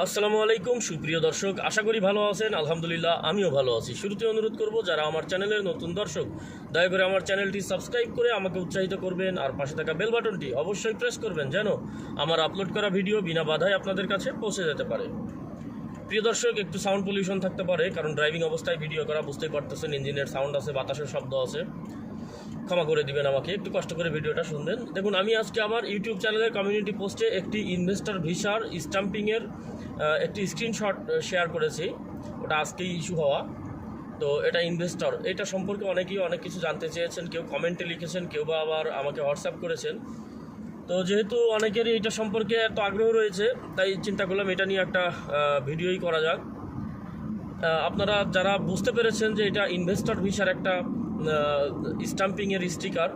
আসসালামু আলাইকুম, সুপ্রিয় দর্শক, আশা করি ভালো আছেন, আলহামদুলিল্লাহ আমিও ভালো আছি। শুরুতে অনুরোধ করব, যারা আমার চ্যানেলের নতুন দর্শক, দয়া করে আমার চ্যানেলটি সাবস্ক্রাইব করে আমাকে উৎসাহিত করবেন আর পাশে থাকা বেল বাটনটি অবশ্যই প্রেস করবেন, যেন আমার আপলোড করা ভিডিও বিনা বাধায় আপনাদের কাছে পৌঁছে যেতে পারে। প্রিয় দর্শক, একটু সাউন্ড পলিউশন থাকতে পারে, কারণ ড্রাইভিং অবস্থায় ভিডিও করা বুঝতেই পারতেছেন, ইঞ্জিনের সাউন্ড আছে, বাতাসের শব্দ আছে। ক্ষমা করে দিবেন আমাকে, একটু কষ্ট করে ভিডিওটা শুনবেন। দেখুন, আমি আজকে আমার ইউটিউব চ্যানেলের কমিউনিটি পোস্টে একটি ইনভেস্টর ভিসার স্টাম্পিংয়ের একটি স্ক্রিনশট শেয়ার করেছি। ওটা আজকেই ইস্যু হওয়া। তো এটা ইনভেস্টর এটা সম্পর্কে অনেকেই অনেক কিছু জানতে চেয়েছেন, কেউ কমেন্টে লিখেছেন, কেউ বা আবার আমাকে হোয়াটসঅ্যাপ করেছেন। তো যেহেতু অনেকেরই এটা সম্পর্কে এত আগ্রহ রয়েছে, তাই চিন্তা করলাম এটা নিয়ে একটা ভিডিওই করা যাক। আপনারা যারা বুঝতে পেরেছেন যে এটা ইনভেস্টর ভিসার একটা স্টাম্পিংয়ের স্টিকার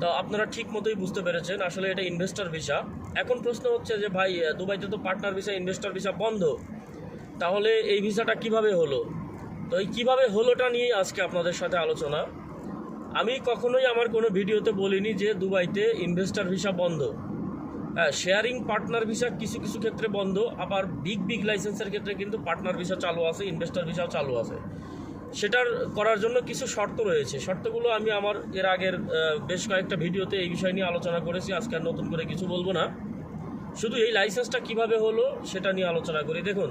তো আপনারা ঠিক মতোই বুঝতে পেরেছেন। আসলে এটা ইনভেস্টর ভিসা। এখন প্রশ্ন হচ্ছে যে ভাই দুবাইতে তো পার্টনার ভিসা ইনভেস্টর ভিসা বন্ধ। তাহলে এই ভিসাটা কীভাবে হলো? তো এই কীভাবে হলোটা নিয়ে আজকে আপনাদের সাথে আলোচনা। আমি কখনোই আমার কোনো ভিডিওতে বলিনি যে দুবাইতে ইনভেস্টর ভিসা বন্ধ। হ্যাঁ শেয়ারিং পার্টনার ভিসা কিছু কিছু ক্ষেত্রে বন্ধ, আবার বিগ বিগ লাইসেন্সের ক্ষেত্রে কিন্তু পার্টনার ভিসা চালু আছে ইনভেস্টর ভিসাও চালু আছে। সেটার করার জন্য কিছু শর্ত রয়েছে। শর্তগুলো আমি আমার এর আগের বেশ কয়েকটা ভিডিওতে এই বিষয় নিয়ে আলোচনা করেছি। আজকে আর নতুন করে কিছু বলব না। শুধু এই লাইসেন্সটা কীভাবে হলো সেটা নিয়ে আলোচনা করি। দেখুন,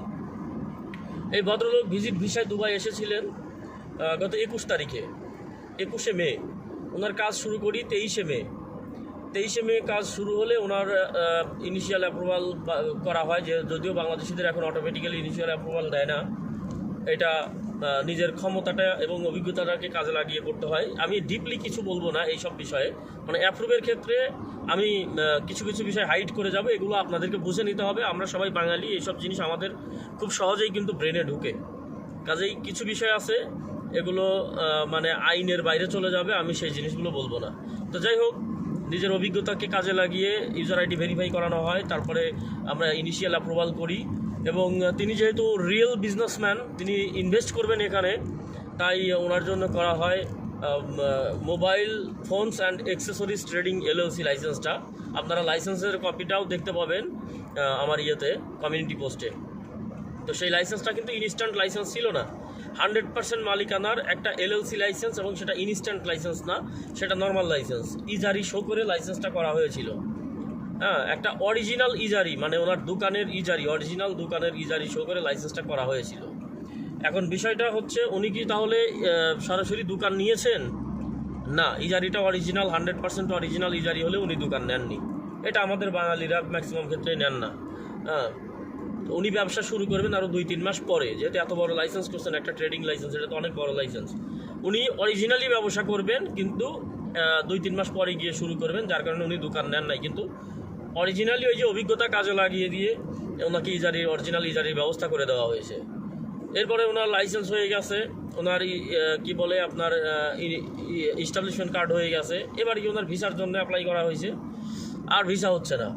এই ভদ্রলোক ভিজিট ভিসায় দুবাই এসেছিলেন গত একুশ তারিখে। একুশে মে। ওনার কাজ শুরু করি তেইশে মে। তেইশে মে কাজ শুরু হলে ওনার ইনিশিয়াল অ্যাপ্রুভাল করা হয় যে যদিও বাংলাদেশিদের এখন অটোমেটিক্যালি ইনিশিয়াল অ্যাপ্রুভাল দেয় না। এটা নিজের ক্ষমতাটা এবং অভিজ্ঞতাটাকে কাজে লাগিয়ে করতে হয়। আমি ডিপলি কিছু বলব না এই সব বিষয়ে। মানে অ্যাপ্রুভের ক্ষেত্রে আমি কিছু কিছু বিষয় হাইড করে যাব, এগুলো আপনাদেরকে বুঝে নিতে হবে। আমরা সবাই বাঙালি, এইসব জিনিস আমাদের খুব সহজেই কিন্তু ব্রেনে ঢুকে। কাজেই কিছু বিষয় আছে, এগুলো মানে আইনের বাইরে চলে যাবে, আমি সেই জিনিসগুলো বলব না। তো যাই হোক, নিজের অভিজ্ঞতাকে কাজে লাগিয়ে ইউজার আইডি ভেরিফাই করানো হয়, তারপরে আমরা ইনিশিয়াল অ্যাপ্রুভাল করি। এবং তিনি যেহেতু রিয়েল বিজনেসম্যান তিনি ইনভেস্ট করবেন এখানে, তাই ওনার জন্য করা হয় mobile phones and accessories trading LLC লাইসেন্সটা আপনারা লাইসেন্সের কপিটাও দেখতে পাবেন আমার ইয়েতে কমিউনিটি পোস্টে তো সেই লাইসেন্সটা কিন্তু ইনস্ট্যান্ট লাইসেন্স ছিল না। হান্ড্রেড পার্সেন্ট মালিকানার একটা এলএলসি লাইসেন্স এবং সেটা ইনস্ট্যান্ট লাইসেন্স না, সেটা নর্মাল লাইসেন্স ইজারি শো করে লাইসেন্সটা করা হয়েছিল। হ্যাঁ একটা অরিজিনাল ইজারি মানে ওনার দোকানের ইজারি অরিজিনাল দোকানের ইজারি শো করে লাইসেন্সটা করা হয়েছিল। এখন বিষয়টা হচ্ছে, উনি কি তাহলে সরাসরি দোকান নিয়েছেন? না, ইজারিটা অরিজিনাল হান্ড্রেড পার্সেন্ট অরিজিনাল ইজারি হলে উনি দোকান নেননি। এটা আমাদের বাঙালিরা ম্যাক্সিমাম ক্ষেত্রে নেন না। হ্যাঁ উনি ব্যবসা শুরু করবেন আরও দুই তিন মাস পরে, যেহেতু এত বড় লাইসেন্স করছেন, একটা ট্রেডিং লাইসেন্স এটা তো অনেক বড় লাইসেন্স উনি অরিজিনালি ব্যবসা করবেন, কিন্তু দুই তিন মাস পরে গিয়ে শুরু করবেন, যার কারণে উনি দোকান নেন নাই। কিন্তু অরিজিনালি ওই যে অভিজ্ঞতা কাজে লাগিয়ে দিয়ে ওনাকে ইজারির অরিজিনাল ইজারির ব্যবস্থা করে দেওয়া হয়েছে। এরপরে ওনার লাইসেন্স হয়ে গেছে, ওনার কি বলে আপনার ইস্টাবলিশমেন্ট কার্ড হয়ে গেছে। এবার কি ওনার ভিসার জন্য অ্যাপ্লাই করা হয়েছে। আর ভিসা হচ্ছে না।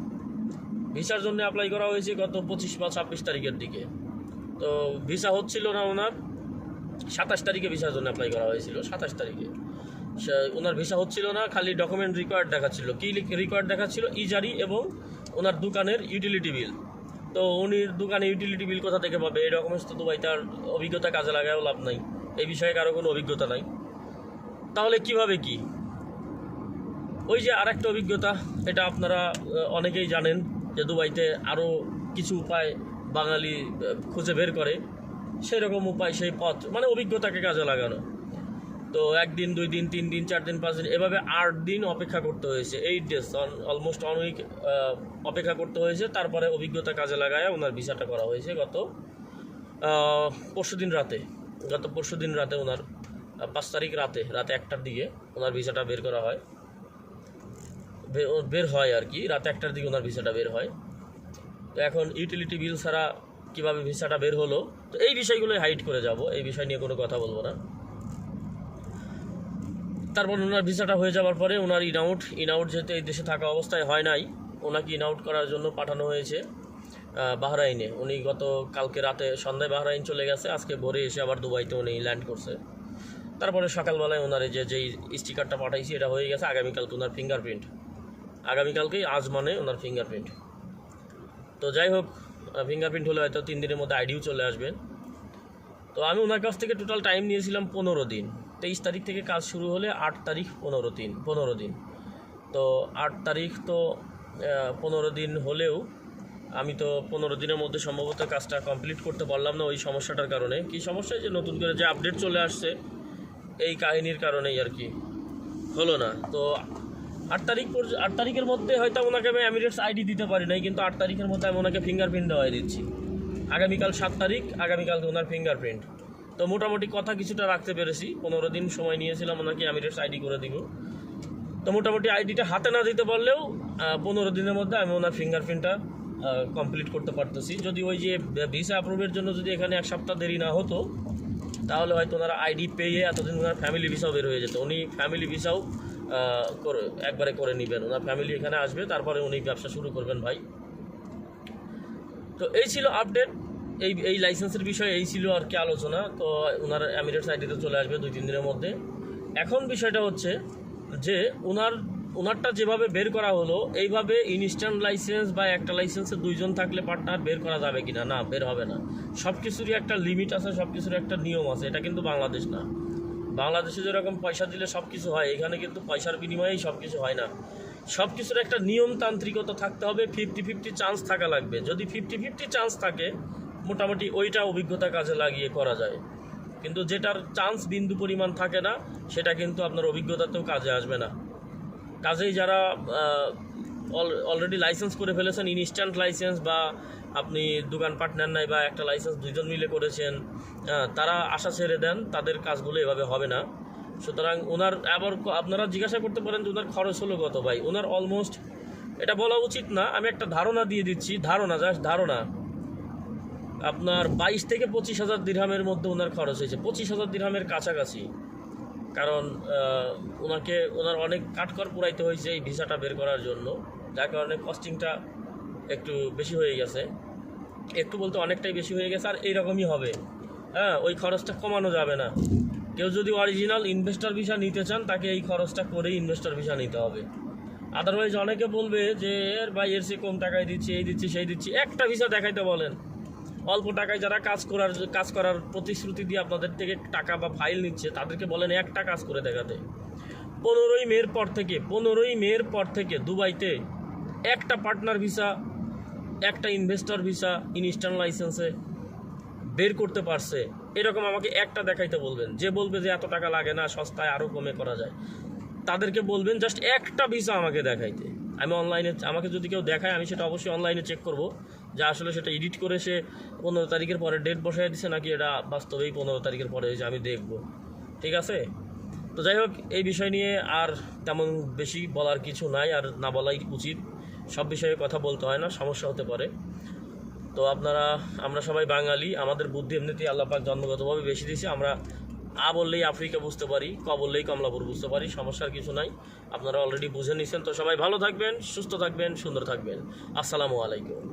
ভিসার জন্য অ্যাপ্লাই করা হয়েছে গত পঁচিশ বা ছাব্বিশ তারিখের দিকে। তো ভিসা হচ্ছিল না ওনার, সাতাশ তারিখে ভিসার জন্য অ্যাপ্লাই করা হয়েছিল, সাতাশ তারিখে। ওনার ভিসা হচ্ছিল না, খালি ডকুমেন্ট রিকোয়ার্ড দেখাচ্ছিল। কী রিকোয়ার্ড দেখাচ্ছিল? ইজারি এবং ওনার দোকানের ইউটিলিটি বিল তো উনি দোকানে ইউটিলিটি বিল কোথা থেকে পাবে? এই ডকুমেন্টস তো দুবাই তার অভিজ্ঞতা কাজে লাগায়ও লাভ নাই। এই বিষয়ে কারও কোনো অভিজ্ঞতা নাই। তাহলে কীভাবে কি? ওই যে আরেকটা অভিজ্ঞতা, এটা আপনারা অনেকেই জানেন যে দুবাইতে আরও কিছু উপায় বাঙালি খুঁজে বের করে। সেই রকম উপায়, সেই পথ মানে অভিজ্ঞতাকে কাজে লাগানো। তো একদিন, দুই দিন, তিন দিন, চার দিন, পাঁচ দিন, এভাবে আট দিন অপেক্ষা করতে হয়েছে। Eight days almost one week অপেক্ষা করতে হয়েছে। তারপরে অভিজ্ঞতা কাজে লাগায় ওনার ভিসাটা করা হয়েছে গত পরশু দিন রাতে। গত পরশু দিন রাতে ওনার পাঁচ তারিখ রাতে রাতে একটার দিকে ওনার ভিসাটা বের করা হয়। বের হয় আর কি, রাতে একটার দিকে ওনার ভিসাটা বের হয়। তো এখন ইউটিলিটি বিল ছাড়া কীভাবে ভিসাটা বের হলো, তো এই বিষয়গুলোই হাইড করে যাব। এই বিষয় নিয়ে কোনো কথা বলব না। তারপর ওনার ভিসাটা হয়ে যাওয়ার পরে ওনার ইন আউট ইন আউট যেহেতু এই দেশে থাকা অবস্থায় হয় নাই, ওনাকে ইন আউট করার জন্য পাঠানো হয়েছে বাহরাইনে। উনি গত কালকে রাতে সন্ধ্যায় বাহরাইন চলে গেছে, আজকে ভোরে এসে আবার দুবাইতে উনি ল্যান্ড করছে। তারপরে সকালবেলায় ওনার যে, যেই স্টিকারটা পাঠাইছি, এটা হয়ে গেছে আগামীকালকে ওনার ফিঙ্গারপ্রিন্ট আগামীকালকেই আজ মানে ওনার ফিঙ্গারপ্রিন্ট তো যাই হোক ফিঙ্গারপ্রিন্ট হলে হয়তো তিন দিনের মধ্যে আইডিও চলে আসবেন তো আমি ওনার কাছ থেকে টোটাল টাইম নিয়েছিলাম পনেরো দিন। তেইশ তারিখ থেকে কাজ শুরু হলে আট তারিখ পনেরো দিন পনেরো দিন। তো আট তারিখ তো পনেরো দিন হলেও আমি তো পনেরো দিনের মধ্যে সম্ভবত কাজটা কমপ্লিট করতে পারলাম না ওই সমস্যাটার কারণে। কি সমস্যা যে নতুন করে যে আপডেট চলে আসছে, এই কাহিনীর কারণেই আর কি। হলো না। তো আট তারিখ আট তারিখের মধ্যে হয়তো ওনাকে আমি এমিরেটস আইডি দিতে পারি নাই, কিন্তু আট তারিখের মধ্যে আমি ওনাকে ফিঙ্গারপ্রিন্ট দেওয়াই দিচ্ছি। আগামীকাল সাত তারিখ আগামীকাল ওনার ফিঙ্গারপ্রিন্ট তো মোটামুটি কথা কিছুটা রাখতে পেরেছি। পনেরো দিন সময় নিয়েছিলাম ওনাকে এমিরেটস আইডি করে দিব। তো মোটামুটি আইডিটা হাতে না দিতে পারলেও পনেরো দিনের মধ্যে আমি ওনার ফিঙ্গারপ্রিন্টটা কমপ্লিট করতে পারতেছি। যদি ওই যে ভিসা অ্যাপ্রুভের জন্য যদি এখানে এক সপ্তাহ দেরি না হতো, তাহলে হয়তো ওনারা আইডি পেয়ে এতদিন ওনার ফ্যামিলি ভিসাও বের হয়ে যেত। উনি ফ্যামিলি ভিসাও করে, একবারে করে নেবেন। ওনার ফ্যামিলি এখানে আসবে, তারপরে উনি ব্যবসা শুরু করবেন ভাই। তো এই ছিল আপডেট এই এই লাইসেন্সের বিষয়ে এই ছিল আর কি আলোচনা। তো ওনার এমিরেটস আইডিতে চলে আসবে দুই তিন দিনের মধ্যে। এখন বিষয়টা হচ্ছে যে ওনার ওনারটা যেভাবে বের করা হলো, এইভাবে ইনস্ট্যান্ট লাইসেন্স বা একটা লাইসেন্সে দুইজন থাকলে পার্টনার বের করা যাবে কি না, বের হবে না। সব কিছুরই একটা লিমিট আছে সব কিছুর একটা নিয়ম আছে। এটা কিন্তু বাংলাদেশ না। বাংলাদেশে যেরকম পয়সা দিলে সব কিছু হয়, এখানে কিন্তু পয়সার বিনিময়েই সব কিছু হয় না। সব কিছুর একটা নিয়মতান্ত্রিকতা থাকতে হবে ফিফটি ফিফটি চান্স থাকা লাগবে। যদি ফিফটি ফিফটি চান্স থাকে মোটামুটি ওইটা অভিজ্ঞতা কাজে লাগিয়ে করা যায়। কিন্তু যেটার চান্স বিন্দু পরিমাণ থাকে না, সেটা কিন্তু আপনার অভিজ্ঞতাতেও কাজে আসবে না। কাজেই যারা অলরেডি লাইসেন্স করে ফেলেছেন ইনস্ট্যান্ট লাইসেন্স বা আপনি দোকান পার্টনার নাই বা একটা লাইসেন্স দুজন মিলে করেছেন তারা আশা ছেড়ে দেন, তাদের কাজগুলো এভাবে হবে না। সুতরাং ওনার আবার আপনারা জিজ্ঞাসা করতে পারেন যে ওনার খরচ হলো কত ভাই? ওনার অলমোস্ট এটা বলা উচিত না, আমি একটা ধারণা দিয়ে দিচ্ছি, ধারণা জাস্ট ধারণা। আপনার বাইশ থেকে পঁচিশ হাজার দিরহামের মধ্যে ওনার খরচ হয়েছে। পঁচিশ হাজার দিরহামের কাছাকাছি। কারণ ওনাকে, ওনার অনেক কাঠকর পুরাইতে হয়েছে এই ভিসাটা বের করার জন্য। যার কারণে কস্টিংটা একটু বেশি হয়ে গেছে। একটু বলতে অনেকটাই বেশি হয়ে গেছে, আর এইরকমই হবে। হ্যাঁ ওই খরচটা কমানো যাবে না। কেউ যদি অরিজিনাল ইনভেস্টর ভিসা নিতে চান, তাকে এই খরচটা করেই ইনভেস্টর ভিসা নিতে হবে। আদারওয়াইজ অনেকে বলবে যে, এর ভাই, এর চেয়ে কম টাকায় দিচ্ছি, এই দিচ্ছি, সেই দিচ্ছি। একটা ভিসা দেখাইতে বলেন। অল্প টাকায় যারা কাজ করার কাজ করার প্রতিশ্রুতি দিয়ে আপনাদের থেকে টাকা বা ফাইল নিচ্ছে, তাদেরকে বলেন একটা কাজ করে দেখাতে। পনেরোই মের পর থেকে, পনেরোই মের পর থেকে দুবাইতে একটা পার্টনার ভিসা একটা ইনভেস্টর ভিসা ইনস্ট্যান্ট লাইসেন্সে বের করতে পারছে। এরকম আমাকে একটা দেখাইতে বলবেন, যে বলবে যে এত টাকা লাগে না, সস্তায় আরও কমে করা যায়। তাদেরকে বলবেন, জাস্ট একটা ভিসা আমাকে দেখাইতে। আমি অনলাইনে আমাকে যদি কেউ দেখায়, আমি সেটা অবশ্যই অনলাইনে চেক করব যে আসলে সেটা এডিট করে সে পনেরো তারিখের পরে ডেট বসাই দিছে নাকি এটা বাস্তবেই পনেরো তারিখের পরে হয়েছে আমি দেখব। ঠিক আছে? তো যাই হোক, এই বিষয় নিয়ে আর তেমন বেশি বলার কিছু নাই, আর না বলাই উচিত। সব বিষয়ে কথা বলতে হয় না, সমস্যা হতে পারে। তো আপনারা, আমরা সবাই বাঙালি, আমাদের বুদ্ধি এমনিতেই আল্লাপাক জন্মগতভাবে বেশি দিয়েছি, আমরা আ বললেই আফ্রিকা বুঝতে পারি, ক বললেই কমলাপুর বুঝতে পারি, সমস্যার কিছু নাই। আপনারা অলরেডি বুঝে নিয়েছেন তো সবাই ভালো থাকবেন, সুস্থ থাকবেন, সুন্দর থাকবেন। আসসালামু আলাইকুম।